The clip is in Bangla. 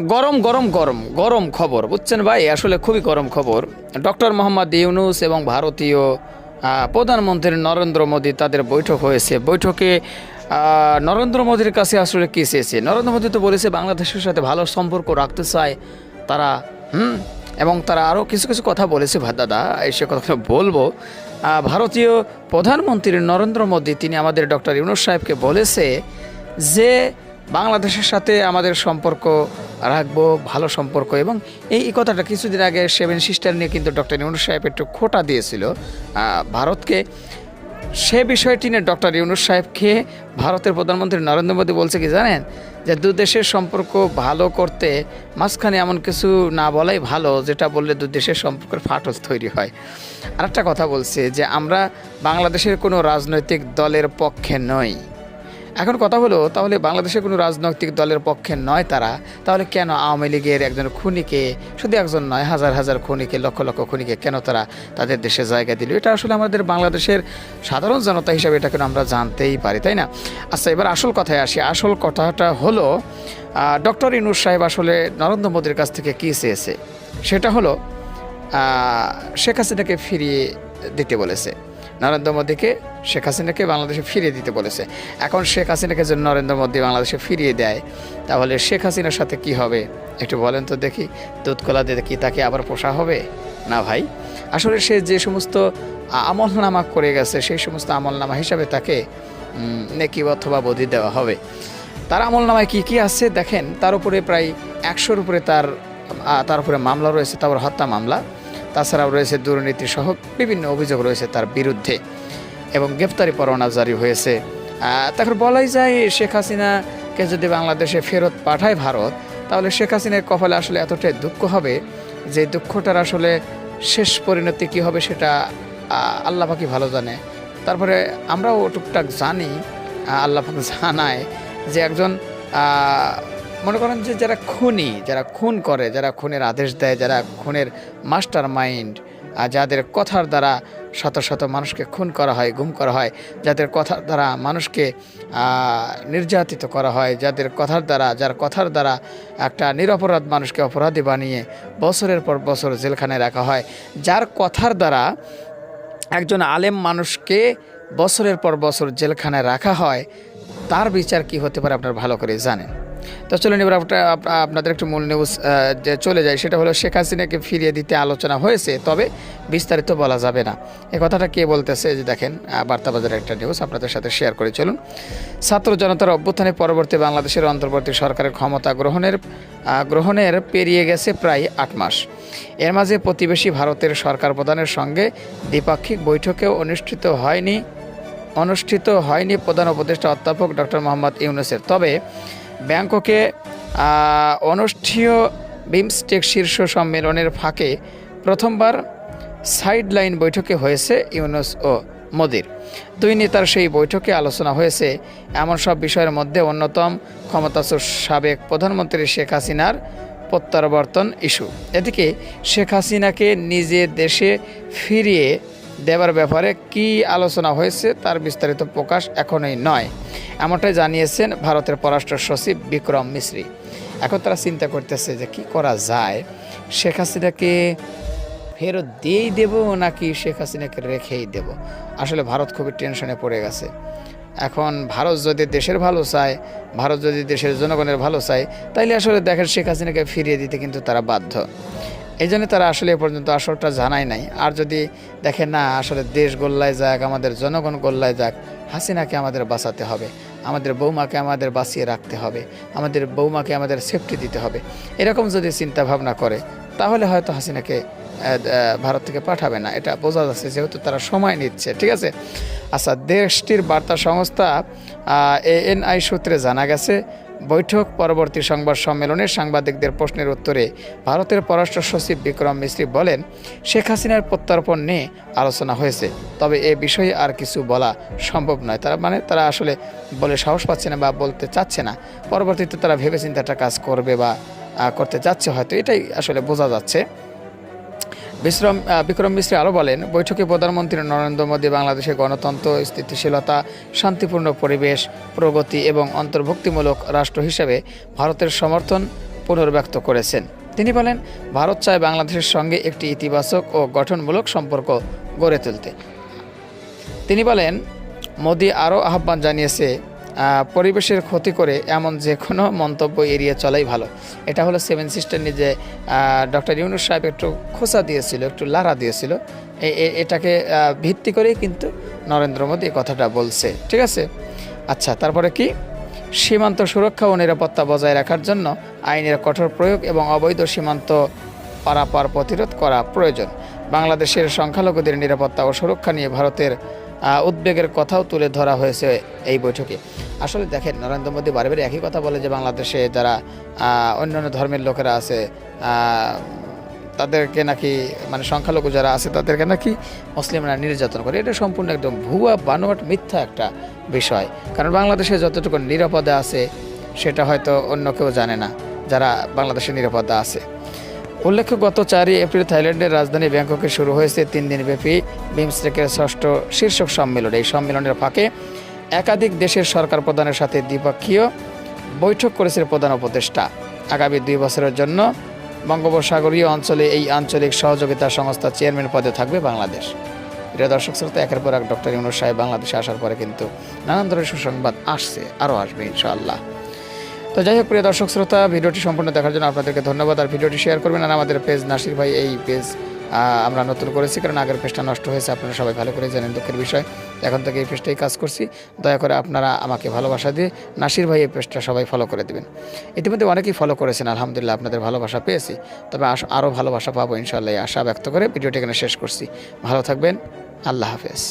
গরম গরম গরম গরম খবর। বুঝছেন ভাই? আসলে খুবই গরম খবর। ডক্টর মোহাম্মদ ইউনুস এবং ভারতীয় প্রধানমন্ত্রী নরেন্দ্র মোদী তাদের বৈঠক হয়েছে। বৈঠকে নরেন্দ্র মোদীর কাছে আসলে কী চেয়েছে? নরেন্দ্র মোদী তো বলেছে বাংলাদেশের সাথে ভালো সম্পর্ক রাখতে চায় তারা, হুম? এবং তারা আরও কিছু কিছু কথা বলেছে। দাদা সে কথাগুলো বলব। ভারতীয় প্রধানমন্ত্রী নরেন্দ্র মোদী, তিনি আমাদের ডক্টর ইউনুস সাহেবকে বলেছে যে বাংলাদেশের সাথে আমাদের সম্পর্ক রাখব, ভালো সম্পর্ক এবং এই কথাটা কিছুদিন আগে সেভেন সিস্টার নিয়ে কিন্তু ডক্টর ইউনুস সাহেব একটু খোটা দিয়েছিল। ভারতকে সে বিষয়টি নিয়ে ডক্টর ইউনুস সাহেবকে ভারতের প্রধানমন্ত্রী নরেন্দ্র মোদী বলছে কি জানেন? যে দু দেশের সম্পর্ক ভালো করতে মাঝখানে এমন কিছু না বলাই ভালো, যেটা বললে দু দেশের সম্পর্কের ফাটল তৈরি হয়। আর একটা কথা বলছে যে আমরা বাংলাদেশের কোনো রাজনৈতিক দলের পক্ষে নই। এখন কথা হলো, তাহলে বাংলাদেশের কোনো রাজনৈতিক দলের পক্ষে নয় তারা, তাহলে কেন আওয়ামী লীগের একজন খুনিকে, শুধু একজন নয়, হাজার হাজার খুনিকে, লক্ষ লক্ষ খুনিকে কেন তারা তাদের দেশে জায়গা দিল? এটা আসলে আমাদের বাংলাদেশের সাধারণ জনতা হিসাবে এটা কেন আমরা জানতেই পারি, তাই না? আচ্ছা এবার আসল কথায় আসি। আসল কথাটা হলো ডক্টর ইনুস সাহেব আসলে নরেন্দ্র মোদীর কাছ থেকে কী চেয়েছে? সেটা হলো শেখ হাসিনাকে ফিরিয়ে দিতে বলেছে। নরেন্দ্র মোদীকে, শেখ হাসিনাকে বাংলাদেশে ফিরিয়ে দিতে বলেছে। এখন শেখ হাসিনাকে যদি নরেন্দ্র মোদী বাংলাদেশে ফিরিয়ে দেয়, তাহলে শেখ হাসিনার সাথে কি হবে? একটু বলেন তো দেখি দুধ কলা দিয়ে কি তাকে আবার পোষা হবে? না ভাই। আসলে সে যে সমস্ত আ- আমলনামা করে গেছে, সেই সমস্ত আমলনামা হিসাবে তাকে নেকি অথবা বদি দেওয়া হবে। তার আমলনামায় কি কি আছে দেখেন, তার উপরে প্রায় একশোর উপরে তার তার উপরে মামলা রয়েছে, তারপর হত্যা মামলা। তাছাড়াও রয়েছে দুর্নীতি সহ বিভিন্ন অভিযোগ রয়েছে তার বিরুদ্ধে এবং গ্রেপ্তারি পরোয়ানা জারি হয়েছে। তারপর বলাই যায় শেখ হাসিনাকে যদি বাংলাদেশে ফেরত পাঠায় ভারত, তাহলে শেখ হাসিনার কপালে আসলে এতটাই দুঃখ হবে যে দুঃখটার আসলে শেষ পরিণতি কী হবে সেটা আল্লাহ পাকি ভালো জানে। তারপরে আমরাও টুকটাক জানি আল্লাহ জানায় যে একজন মনে করেন যে যারা খুনি, যারা খুন করে, যারা খুনের আদেশ দেয়, যারা খুনের মাস্টার মাইন্ড, আর যাদের কথার দ্বারা শত শত মানুষকে খুন করা হয়, গুম করা হয়, যাদের কথার দ্বারা মানুষকে নির্যাতিত করা হয়, যাদের কথার দ্বারা, যার কথার দ্বারা একটা নিরপরাধ মানুষকে অপরাধী বানিয়ে বছরের পর বছর জেলখানায় রাখা হয়, যার কথার দ্বারা একজন আলেম মানুষকে বছরের পর বছর জেলখানায় রাখা হয়, তার বিচার কি হতে পারে আপনার ভালো করে জানেন। তো চলুন এবার আপনাদের একটু মূল নিউজ যে চলে যায়, সেটা হলো শেখ হাসিনাকে ফিরিয়ে দিতে আলোচনা হয়েছে, তবে বিস্তারিত বলা যাবে না। এ কথাটা কে বলতেছে যে দেখেন বার্তাবাজারের একটা নিউজ আপনাদের সাথে শেয়ার করে, চলুন। ছাত্র জনতার অভ্যুত্থানের পরবর্তী বাংলাদেশের অন্তর্বর্তী সরকারের ক্ষমতা গ্রহণের গ্রহণের পেরিয়ে গেছে প্রায় আট মাস। এর মাঝে প্রতিবেশী ভারতের সরকার প্রধানের সঙ্গে দ্বিপাক্ষিক বৈঠকেও অনুষ্ঠিত হয়নি অনুষ্ঠিত হয়নি প্রধান উপদেষ্টা অধ্যাপক ডক্টর মোহাম্মদ ইউনুসের। তবে ব্যাংককে অনুষ্ঠেয় বিমস্টেক শীর্ষ সম্মেলনের ফাঁকে প্রথমবার সাইড লাইন বৈঠকে হয়েছে ইউনুস ও মোদির। দুই নেতার সেই বৈঠকে আলোচনা হয়েছে। এমন সব বিষয়ের মধ্যে অন্যতম ক্ষমতাচ্যুত সাবেক প্রধানমন্ত্রী শেখ হাসিনার প্রত্যাবর্তন ইস্যু। এদিকে শেখ হাসিনাকে নিজে দেশে ফিরিয়ে দেবার ব্যাপারে কি আলোচনা হয়েছে তার বিস্তারিত প্রকাশ এখনই নয়। এমনটাই জানিয়েছেন ভারতের পররাষ্ট্র সচিব বিক্রম মিশ্রি। এখন তারা চিন্তা করতেছে যে কি করা যায়? শেখ হাসিনাকে ফেরত দিয়েই দেব নাকি শেখ হাসিনাকে রেখেই দেব? আসলে ভারত খুবই টেনশনে পড়ে গেছে। এখন ভারত যদি দেশের ভালো চায়, ভারত যদি দেশের জনগণের ভালো চায়, তাইলে আসলে দেখেন শেখ হাসিনাকে ফিরিয়ে দিতে কিন্তু তারা বাধ্য। এই জন্য তারা আসলে এ পর্যন্ত আসলটা জানাই নাই। আর যদি দেখে না, আসলে দেশ গোল্লায় যাক, আমাদের জনগণ গোল্লায় যাক, হাসিনাকে আমাদের বাঁচাতে হবে, আমাদের বৌমাকে আমাদের বাঁচিয়ে রাখতে হবে, আমাদের বৌমাকে আমাদের সেফটি দিতে হবে, এরকম যদি চিন্তা ভাবনা করে, তাহলে হয়তো হাসিনাকে ভারত থেকে পাঠাবে না। এটা বোঝা যাচ্ছে যেহেতু তারা সময় নিচ্ছে, ঠিক আছে? আচ্ছা দেশটির বার্তা সংস্থা এএনআই সূত্রে জানা গেছে বৈঠক, পরবর্তী সংবাদ সম্মেলনে সাংবাদিকদের প্রশ্নের উত্তরে ভারতের পররাষ্ট্র সচিব বিক্রম মিশ্রি বলেন, শেখ হাসিনার প্রত্যর্পণ নিয়ে আলোচনা হয়েছে। তবে এ বিষয়ে আর কিছু বলা সম্ভব নয়। তারা মানে তারা আসলে বলে সাহস পাচ্ছে না বা বলতে চাচ্ছে না। পরবর্তীতে তারা ভেবেচিন্তে একটা কাজ করবে বা করতে যাচ্ছে হয়তো। এটাই আসলে বোঝা যাচ্ছে। বিশ্রম বিক্রম মিশ্রী আরও বলেন, বৈঠকে প্রধানমন্ত্রী নরেন্দ্র মোদী বাংলাদেশের গণতন্ত্র, স্থিতিশীলতা, শান্তিপূর্ণ পরিবেশ, প্রগতি এবং অন্তর্ভুক্তিমূলক রাষ্ট্র হিসেবে ভারতের সমর্থন পুনর্ব্যক্ত করেছেন। তিনি বলেন, ভারত চায় বাংলাদেশের সঙ্গে একটি ইতিবাচক ও গঠনমূলক সম্পর্ক গড়ে তুলতে। তিনি বলেন, মোদী আরও আহ্বান জানিয়েছে পরিবেশের ক্ষতি করে এমন যে কোনো মন্তব্য এড়িয়ে চলাই ভালো। এটা হলো সেভেন সিস্টার নিজে ডক্টর ইউনুস সাহেব একটু খোসা দিয়েছিল, একটু লারা দিয়েছিল। এটাকে ভিত্তি করেই কিন্তু নরেন্দ্র মোদী কথাটা বলছে। ঠিক আছে? আচ্ছা তারপরে কি? সীমান্ত সুরক্ষা ও নিরাপত্তা বজায় রাখার জন্য আইনের কঠোর প্রয়োগ এবং অবৈধ সীমান্ত পারাপার প্রতিরোধ করা প্রয়োজন। বাংলাদেশের সংখ্যালঘুদের নিরাপত্তা ও সুরক্ষা নিয়ে ভারতের উদ্বেগের কথাও তুলে ধরা হয়েছে এই বৈঠকে। আসলে দেখেন, নরেন্দ্র মোদী বারে একই কথা বলে যে বাংলাদেশে যারা অন্যান্য ধর্মের লোকেরা আছে তাদেরকে নাকি মানে সংখ্যালঘু যারা আছে, তাদেরকে নাকি মুসলিমরা নির্যাতন করে। এটা সম্পূর্ণ একদম ভুয়া, বানোয়াট, মিথ্যা একটা বিষয়। কারণ বাংলাদেশে যতটুকু নিরাপদে আছে, সেটা হয়তো অন্য কেউ জানে না, যারা বাংলাদেশে নিরাপদে আছে। উল্লেখ্য, গত চারই এপ্রিল থাইল্যান্ডের রাজধানী ব্যাংককে শুরু হয়েছে তিন দিনব্যাপী বিমস্টেকের ষষ্ঠ শীর্ষক সম্মেলন। এই সম্মেলনের ফাঁকে একাধিক দেশের সরকার প্রধানের সাথে দ্বিপক্ষীয় বৈঠক করেছে প্রধান উপদেষ্টা। আগামী দুই বছরের জন্য বঙ্গোপসাগরীয় অঞ্চলে এই আঞ্চলিক সহযোগিতা সংস্থা চেয়ারম্যান পদে থাকবে বাংলাদেশ। প্রিয় দর্শক শ্রোতা, একের পর এক ডক্টর ইউনুস সাহেব বাংলাদেশে আসার পরে কিন্তু নানান ধরনের সুসংবাদ আসছে, আরও আসবে ইনশাআল্লাহ। তো যাই হোক, প্রিয় দর্শক শ্রোতা, ভিডিওটি সম্পূর্ণ দেখার জন্য আপনাদেরকে ধন্যবাদ। আর ভিডিওটি শেয়ার করবেন আর আমাদের পেজ নাসির ভাই এই পেজ আমরা নতুন করেছি কারণ আগের পেজটা নষ্ট হয়েছে, আপনারা সবাই ভালো করে জানেন দুঃখের বিষয়। এখন থেকে এই পেজটাই কাজ করছি। দয়া করে আপনারা আমাকে ভালোবাসা দিয়ে নাসির ভাই এই পেজটা সবাই ফলো করে দেবেন। ইতিমধ্যে অনেকেই ফলো করেছেন, আলহামদুলিল্লাহ আপনাদের ভালোবাসা পেয়েছি। তবে আরও ভালোবাসা পাবো ইনশাল্লাহ আশা ব্যক্ত করে ভিডিওটি এখানে শেষ করছি। ভালো থাকবেন, আল্লাহ হাফেজ।